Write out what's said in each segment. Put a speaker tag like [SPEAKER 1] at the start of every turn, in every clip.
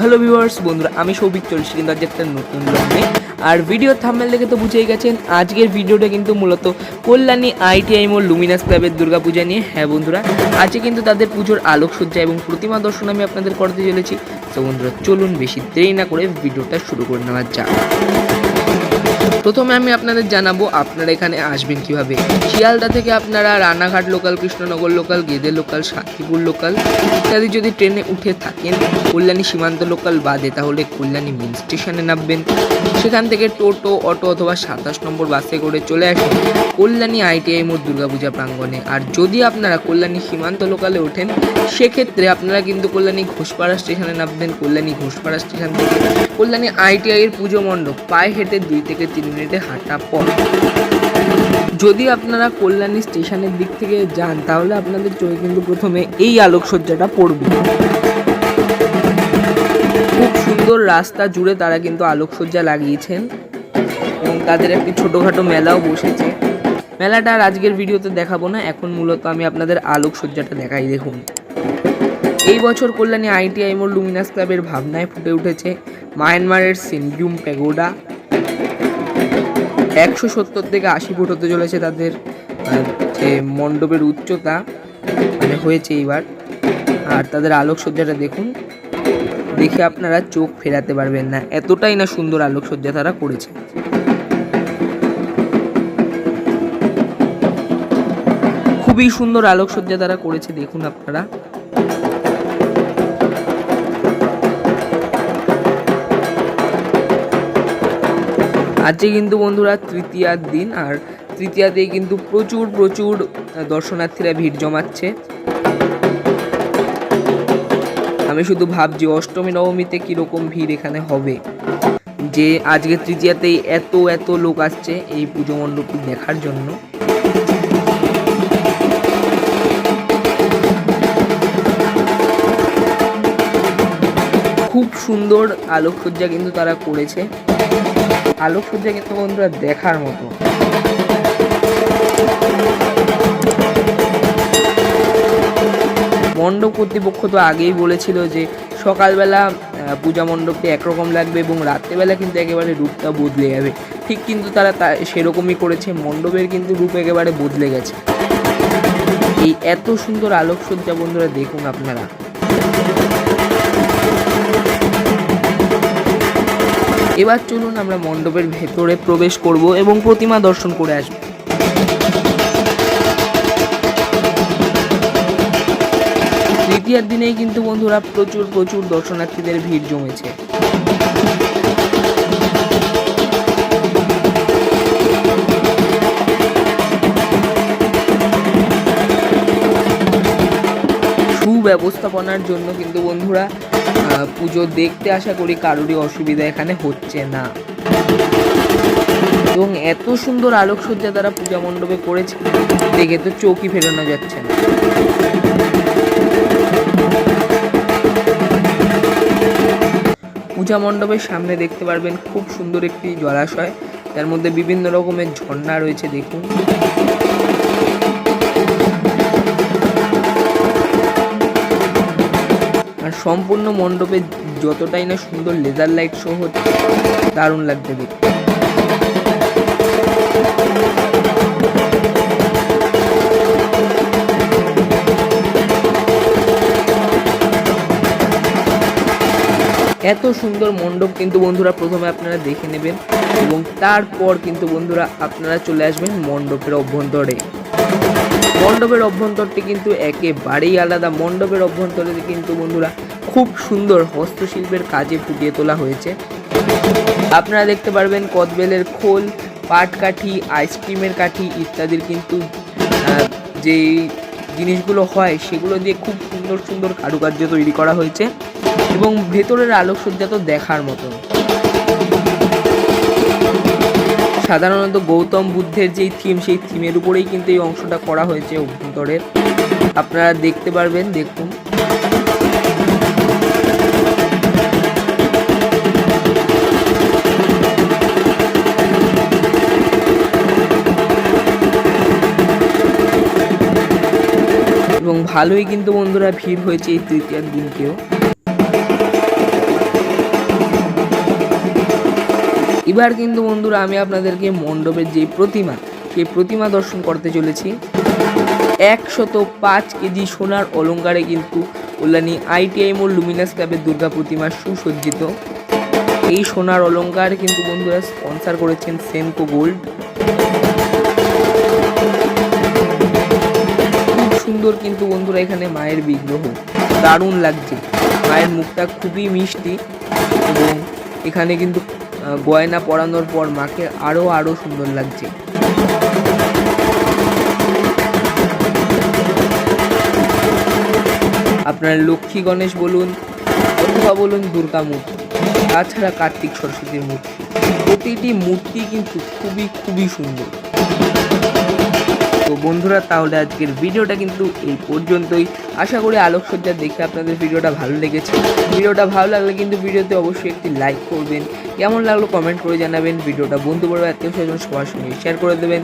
[SPEAKER 1] Hello viewers বন্ধুরা, আমি সৌভিক চলছি কিন্তু আজ একটা নতুন লগ্নে আর ভিডিও থাম্বেল দেখে তো বুঝেই গেছেন, আজকের ভিডিওটা কিন্তু মূলত কল্যাণী আইটিআই মোল লুমিনাস ক্লাবের দুর্গাপূজা নিয়ে। হ্যাঁ বন্ধুরা, আজকে কিন্তু তাদের পুজোর আলোকসজ্জা এবং প্রতিমা দর্শন আমি আপনাদের করতে চলেছি। তো বন্ধুরা, চলুন বেশি দেরি না করে ভিডিওটা শুরু করে নেওয়া যাক। প্রথমে আমি আপনাদের জানাব আপনারা এখানে আসবেন কীভাবে। শিয়ালদা থেকে আপনারা Ranaghat local Krishnanagar local Gede local Shantipur local ইত্যাদি যদি ট্রেনে উঠে থাকেন, কল্যাণী সীমান্ত লোকাল বাদে, তাহলে কল্যাণী মেন স্টেশনে নামবেন। সেখান থেকে টোটো, অটো অথবা সাতাশ নম্বর বাসে করে চলে আসুন। কল্যাণী আইটিআই মোড় দুর্গাপূজা প্রাঙ্গণে। আর যদি আপনারা কল্যাণী সীমান্ত লোকালে ওঠেন, সেক্ষেত্রে আপনারা কিন্তু কল্যাণী ঘোষপাড়া স্টেশনে নামবেন, কল্যাণী ঘোষপাড়া স্টেশন থেকে কল্যাণী আইটিআই এর পুজো মণ্ডপ। পায়ে হেঁটে দুই থেকে তিন মিনিটে হাঁটা পথ। যদি আপনারা কল্যাণী স্টেশনের দিক থেকে যান, তাহলে আপনাদের চোখে কিন্তু প্রথমে এই আলোকসজ্জাটা পড়বে। খুব সুন্দর রাস্তা জুড়ে তারা কিন্তু আলোকসজ্জা লাগিয়েছেন এবং তাদের একটি ছোটোখাটো মেলাও বসেছে। মেলাটা আর আজকের ভিডিওতে দেখাবো না। এখন মূলত আমি আপনাদের আলোকসজ্জাটা দেখাই, দেখুন। এই বছর কল্যাণী আইটিআই মোড় লুমিনাস ক্লাবের ভাবনায় ফুটে উঠেছে মায়ানমারের সিনভিউম প্যাগোডা। একশো সত্তর থেকে আশি ফুট হতে চলেছে তাদের যে মণ্ডপের উচ্চতা মানে হয়েছে এইবার। আর তাদের আলোকসজ্জাটা দেখুন, দেখে আপনারা চোখ ফেরাতে পারবেন না। এতটাই না সুন্দর আলোকসজ্জা তারা করেছে। খুবই সুন্দর আলোকসজ্জা তারা করেছে, দেখুন আপনারা। আজকে কিন্তু বন্ধুরা তৃতীয়ার দিন, আর তৃতীয়াতে কিন্তু প্রচুর প্রচুর দর্শনার্থীরা ভিড় জমাচ্ছে। আমি শুধু ভাবছি, অষ্টমী, নবমীতে কীরকম ভিড় এখানে হবে? যে আজকে তৃতীয়াতেই এত এত লোক আসছে এই পুজো মণ্ডপটি দেখার জন্য। খুব সুন্দর আলোকসজ্জা কিন্তু তারা করেছে। আলোকসজ্জা কিন্তু বন্ধুরা দেখার মতো। মণ্ডপ কর্তৃপক্ষ তো আগেই বলেছিল যে সকালবেলা পূজা মণ্ডপটি একরকম লাগবে এবং রাত্রেবেলা কিন্তু একেবারে রূপটা বদলে যাবে। ঠিক কিন্তু তারা তা সেরকমই করেছে, মণ্ডপের কিন্তু রূপ একেবারে বদলে গেছে। এই এত সুন্দর আলোকসজ্জা বন্ধুরা দেখুন আপনারা। এবার চলুন আমরা মণ্ডপের ভেতরে প্রবেশ করব এবং প্রতিমা দর্শন করে আসব। তৃতীয়ার দিনেই কিন্তু বন্ধুরা প্রচুর প্রচুর দর্শনার্থীদের ভিড় জমেছে। সুব্যবস্থাপনার জন্য কিন্তু বন্ধুরা পুজো দেখতে আশা করি কারোরই অসুবিধা এখানে হচ্ছে না। এবং এত সুন্দর আলোকসজ্জা তারা পূজা মণ্ডপে করেছে, দেখে তো চৌকি ফেরানো যাচ্ছে না। পূজা মণ্ডপের সামনে দেখতে পারবেন খুব সুন্দর একটি জলাশয়, যার মধ্যে বিভিন্ন রকমের ঝর্ণা রয়েছে, দেখুন। সম্পূর্ণ মণ্ডপে যতটাই না সুন্দর লেজার লাইট শো হচ্ছে দারুণ লাগছে দেখতে। এত সুন্দর মণ্ডপ কিন্তু বন্ধুরা প্রথমে আপনারা দেখে নেবেন এবং তারপর কিন্তু বন্ধুরা আপনারা চলে আসবেন মণ্ডপের অভ্যন্তরে। মণ্ডপের অভ্যন্তরটি কিন্তু একেবারেই আলাদা। মণ্ডপের অভ্যন্তরে কিন্তু বন্ধুরা খুব সুন্দর হস্তশিল্পের কাজে ফুটিয়ে তোলা হয়েছে। আপনারা দেখতে পারবেন কদবেলের খোল পাটকাঠি আইসক্রিমের কাঠি ইত্যাদির কিন্তু যেই জিনিসগুলো হয় সেগুলো দিয়ে খুব সুন্দর সুন্দর কারুকার্য তৈরি করা হয়েছে এবং ভেতরের আলোকসজ্জা তো দেখার মতন। সাধারণত গৌতম বুদ্ধের যেই থিম, সেই থিমের উপরেই কিন্তু এই অংশটা করা হয়েছে অভ্যন্তরের আপনারা দেখতে পারবেন, দেখুন। এবং ভালোই কিন্তু বন্ধুরা ভিড় হয়েছে এই তৃতীয় দিনকেও। এবার কিন্তু বন্ধুরা আমি আপনাদেরকে মণ্ডপের যে প্রতিমা, সেই প্রতিমা দর্শন করতে চলেছি। একশত পাঁচ কেজি সোনার অলঙ্কারে কিন্তু কল্যাণী আইটিআই মোল লুমিনাস ক্লাবের দুর্গা প্রতিমা সুসজ্জিত। এই সোনার অলঙ্কার কিন্তু বন্ধুরা স্পন্সার করেছেন সেনকো গোল্ড। সুন্দর কিন্তু বন্ধুরা এখানে মায়ের বিগ্রহ। দারুণ লাগছে। মায়ের মুখটা খুবই মিষ্টি এবং এখানে কিন্তু গয়না পরানোর পর মাকে আরও আরও সুন্দর লাগছে। আপনার লক্ষ্মী গণেশ বলুন, অথবা বলুন দুর্গা মূর্তি, তাছাড়া কার্তিক সরস্বতীর মূর্তি। প্রতিটি মূর্তি কিন্তু খুবই খুবই সুন্দর। তো বন্ধুরা, তাহলে আজকের ভিডিওটা কিন্তু এই পর্যন্তই। আশা করি আলোকসজ্জা দেখে আপনাদের ভিডিওটা ভালো লেগেছে। ভিডিওটা ভালো লাগলে কিন্তু ভিডিওতে অবশ্যই একটি লাইক করবেন। কেমন লাগল কমেন্ট করে জানাবেন। ভিডিওটা বন্ধু বড় আত্মীয় স্বজন সবার সঙ্গে শেয়ার করে দেবেন।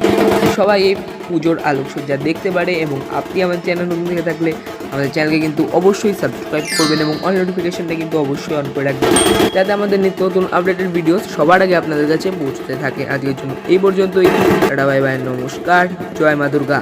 [SPEAKER 1] সবাই এই পুজোর আলোকসজ্জা দেখতে পারে এবং আপনি আমার চ্যানেল নতুন থেকে থাকলে আমাদের চ্যানেলকে কিন্তু অবশ্যই সাবস্ক্রাইব করবেন এবং অল নোটিফিকেশনটা কিন্তু অবশ্যই অন করে রাখবেন। যাতে আমাদের নিত্য নতুন আপডেটেড ভিডিও সবার আগে আপনাদের কাছে পৌঁছতে থাকে। আজকের জন্য এই পর্যন্তই। টাটা বাই বাই নমস্কার। জয় মা দুর্গা।